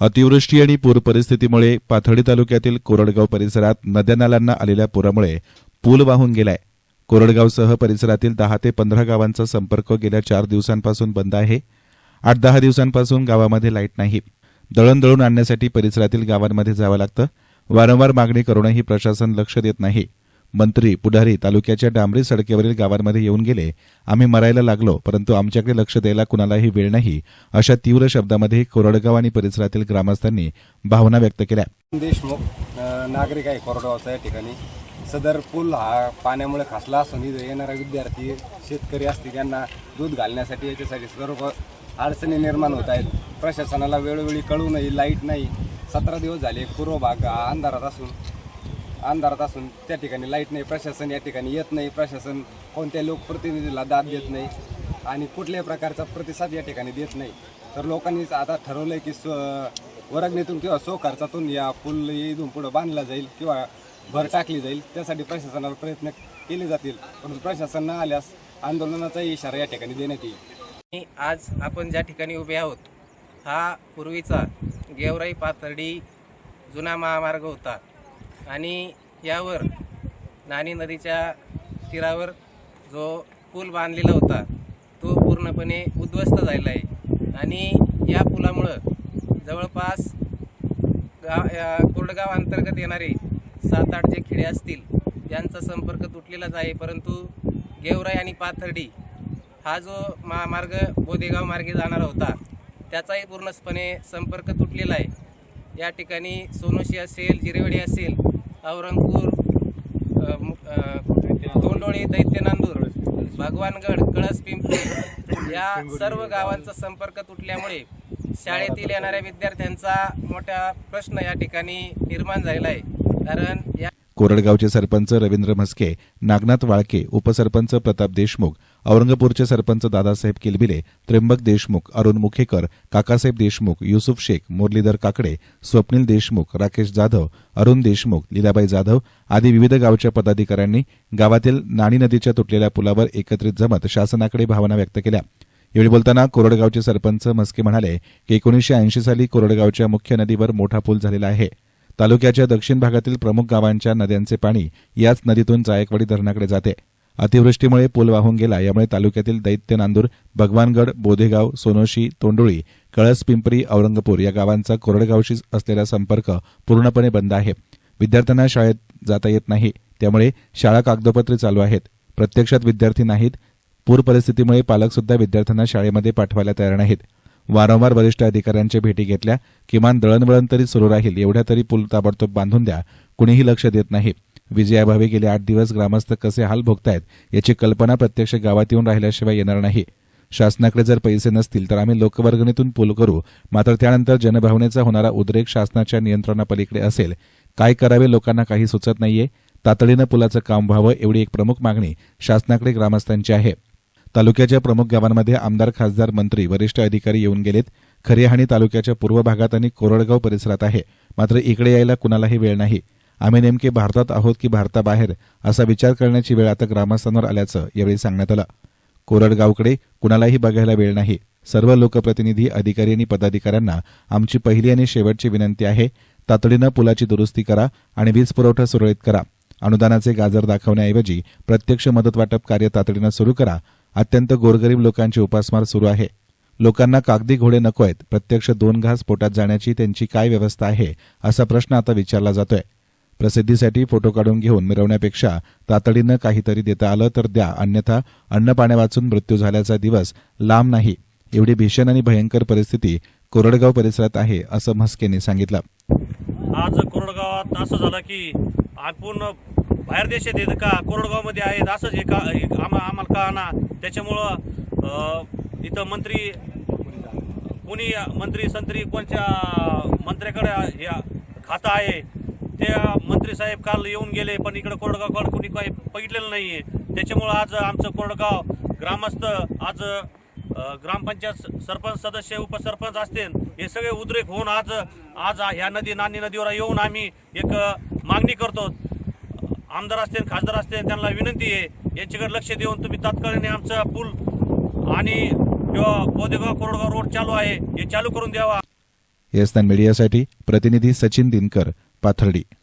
अतिवृष्टी आणि पूर परिस्थितीमुळे पाथर्डी तालुक्यातील कोरडगाव परिसरात नद्या नाल्यांना आलेल्या पुरामुळे पूल वाहून गेलाय. कोरडगावसह परिसरातील दहा ते पंधरा गावांचा संपर्क गेल्या चार दिवसांपासून बंद आहे. आठ दहा दिवसांपासून गावामध्ये लाइट नाही. दळण दळून आणण्यासाठी परिसरातील गावांमध्ये जावं लागतं. वारंवार मागणी करूनही प्रशासन लक्ष देत नाही. मंत्री पुढारी तालुक्याच्या डांबरी सडकेवरील गावांमध्ये येऊन गेले. आम्ही मरायला लागलो परंतु आमच्याकडे लक्ष द्यायला कुणालाही वेळ नाही. अशा तीव्र शब्दामध्ये कोरडगाव आणि परिसरातील ग्रामस्थांनी भावना व्यक्त केल्या. देशमुख नागरिक आहे कोरडगावचा या ठिकाणी. सदर पूल हा पाण्यामुळे खासला असून येणारा विद्यार्थी शेतकरी असतील यांना दूध घालण्यासाठी याच्यासाठी सर्व अडचणी निर्माण होत आहेत. प्रशासनाला वेळोवेळी कळू नाही लाइट नाही. सतरा दिवस झाले पूर्व भाग अंधारात असून अंधारात असून त्या ठिकाणी लाइट नाही प्रशासन या ठिकाणी येत नाही प्रशासन कोणत्या लोकप्रतिनिधीला दाद देत नाही आणि कुठल्याही प्रकारचा प्रतिसाद या ठिकाणी देत नाही. तर लोकांनीच आता ठरवलं की स्व वरगणीतून किंवा स्वखर्चातून या पूल इथून पुढं बांधला जाईल किंवा भर टाकली जाईल त्यासाठी प्रशासनाला प्रयत्न केले जातील. परंतु प्रशासन न आल्यास आंदोलनाचा इशारा या ठिकाणी देण्यात येईल. आणि आज आपण ज्या ठिकाणी उभे आहोत हा पूर्वीचा गेवराई पाथर्डी जुना महामार्ग होता. आणि यावर नाणी नदीच्या तीरावर जो पूल बांधलेला होता तो पूर्णपणे उद्ध्वस्त झालेला आहे. आणि या पुलामुळं जवळपास गाव या कोरडगाव अंतर्गत येणारे सात आठ जे खेडे असतील यांचा संपर्क तुटलेलाच आहे. परंतु गेवराई आणि पाथर्डी हा जो महामार्ग बोदेगाव मार्गे जाणारा होता त्याचाही पूर्णपणे संपर्क तुटलेला आहे. या ठिकाणी सोनोशी असेल जिरेवडी असेल औरंगपूर अ, मु- तोंडोळी दैत्यनांदूर भगवानगड कळस पिंपरी या सर्व गावांचा संपर्क तुटल्यामुळे शाळेतील येणाऱ्या विद्यार्थ्यांचा मोठा प्रश्न या ठिकाणी निर्माण झालेला आहे कारण या कोरडगावचे सरपंच रवींद्र म्हस्के नागनाथ वाळके उपसरपंच प्रताप देशमुख औरंगपूरचे सरपंच दादासाहेब किलबिले त्र्यंबक देशमुख अरुण मुखेकर काकासाहेब देशमुख युसुफ शेख मुरलीधर काकडे स्वप्नील देशमुख राकेश जाधव अरुण देशमुख लीलाबाई जाधव आदी विविध गावच्या पदाधिकाऱ्यांनी गावातील नाणी नदीच्या तुटलेल्या पुलावर एकत्रित जमत शासनाकडे भावना व्यक्त केल्या. यावेळी बोलताना कोरडगावचे सरपंच मस्के म्हणाले की एकोणीसशे ऐंशी साली कोरडगावच्या मुख्य नदीवर मोठा पूल झालेला आहे. तालुक्याच्या दक्षिण भागातील प्रमुख गावांच्या नद्यांचे पाणी याच नदीतून जायकवाडी धरणाकडे जाते. अतिवृष्टीमुळे पूल वाहून गेला. यामुळे तालुक्यातील दैत्य नांदूर भगवानगड बोधेगाव सोनोशी तोंडोळी कळस पिंपरी औरंगपूर या गावांचा कोरडगावशी असलेला संपर्क पूर्णपणे बंद आहे. विद्यार्थ्यांना शाळेत जाता येत नाही. त्यामुळे शाळा कागदोपत्री चालू आहेत. प्रत्यक्षात विद्यार्थी नाहीत. पूर परिस्थितीमुळे पालकसुद्धा विद्यार्थ्यांना शाळेमध्ये पाठवायला तयार नाहीत. वारंवार वरिष्ठ अधिकाऱ्यांच्या भेटी घेतल्या. किमान दळणवळण तरी सुरू राहील. एवढ्या तरी पूल ताबडतोब बांधून द्या. कुणीही लक्ष देत नाही. विजयाभावी गेले आठ दिवस ग्रामस्थ कसे हाल भोगतायत याची कल्पना प्रत्यक्ष गावात येऊन राहिल्याशिवाय येणार नाही. शासनाकडे जर पैसे नसतील तर आम्ही लोकवर्गणीतून पूल करू. मात्र त्यानंतर जनभावनेचा होणारा उद्रेक शासनाच्या नियंत्रणापलीकडे असेल. काय करावे लोकांना काही सुचत नाहीये. तातडीनं पुलाचं काम व्हावं एवढी एक प्रमुख मागणी शासनाकडे ग्रामस्थांची आहे. तालुक्याच्या प्रमुख गावांमध्ये आमदार खासदार मंत्री वरिष्ठ अधिकारी येऊन गेलेत. खरीहाणी तालुक्याच्या पूर्व भागात आणि कोरडगाव परिसरात आहे. मात्र इकडे यायला कुणालाही वेळ नाही. आम्ही नेमके भारतात आहोत की भारताबाहेर असा विचार करण्याची वेळ आता ग्रामस्थांवर आल्याचं यावेळी सांगण्यात आलं. कोरडगावकडे कुणालाही बघायला वेळ नाही. सर्व लोकप्रतिनिधी अधिकारी आणि पदाधिकाऱ्यांना आमची पहिली आणि शेवटची विनंती आहे तातडीनं पुलाची दुरुस्ती करा आणि वीज पुरवठा सुरळीत करा. अनुदानाचे गाजर दाखवण्याऐवजी प्रत्यक्ष मदत वाटप कार्य तातडीनं सुरू करा. अत्यंत गोरगरीब लोकांची उपासमार सुरू आहे. लोकांना कागदी घोडे नको आहेत. प्रत्यक्ष दोन घास पोटात जाण्याची त्यांची काय व्यवस्था आहे असा प्रश्न आता विचारला जातोय. प्रसिद्धीसाठी फोटो काढून घेऊन मिरवण्यापेक्षा तातडीनं काहीतरी देता आलं तर द्या. अन्यथा अन्न पाण्या वाचून मृत्यू झाल्याचा दिवस लांब नाही. एवढी भीषण आणि भयंकर परिस्थिती कोरडगाव परिसरात आहे असं म्हस्केने सांगितलं. आज कोरडगावात असं झालं की पूर्ण बाहेर देशात येतं का? कोरडगावमध्ये आहेत. असंच हे का आम्हाला का आणा त्याच्यामुळं इथं मंत्री कुणी मंत्री संत्री कोणत्या मंत्र्याकडे हे खातं आहे? त्या मंत्री साहेब काल येऊन गेले पण इकडं कोरडगावकडे कुणी काही बघितलेलं नाही आहे त्याच्यामुळं आज आमचं कोरडगाव ग्रामस्थ आज ग्रामपंचायत सरपंच सदस्य उपसरपंच असतील हे सगळे उद्रेक होऊन आज आज ह्या नदी नानी नदीवर येऊन आम्ही एक मागणी करतो. आमदार असतील खासदार असतील त्यांना विनंती आहे. यांच्याकडे लक्ष देऊन तुम्ही तात्काळीने आमचा पूल आणि किंवा बोदेगाव कोरडगाव रोड चालू आहे हे चालू करून द्यावा. एस मीडियासाठी प्रतिनिधी सचिन दिनकर ପାଥରଡ଼ି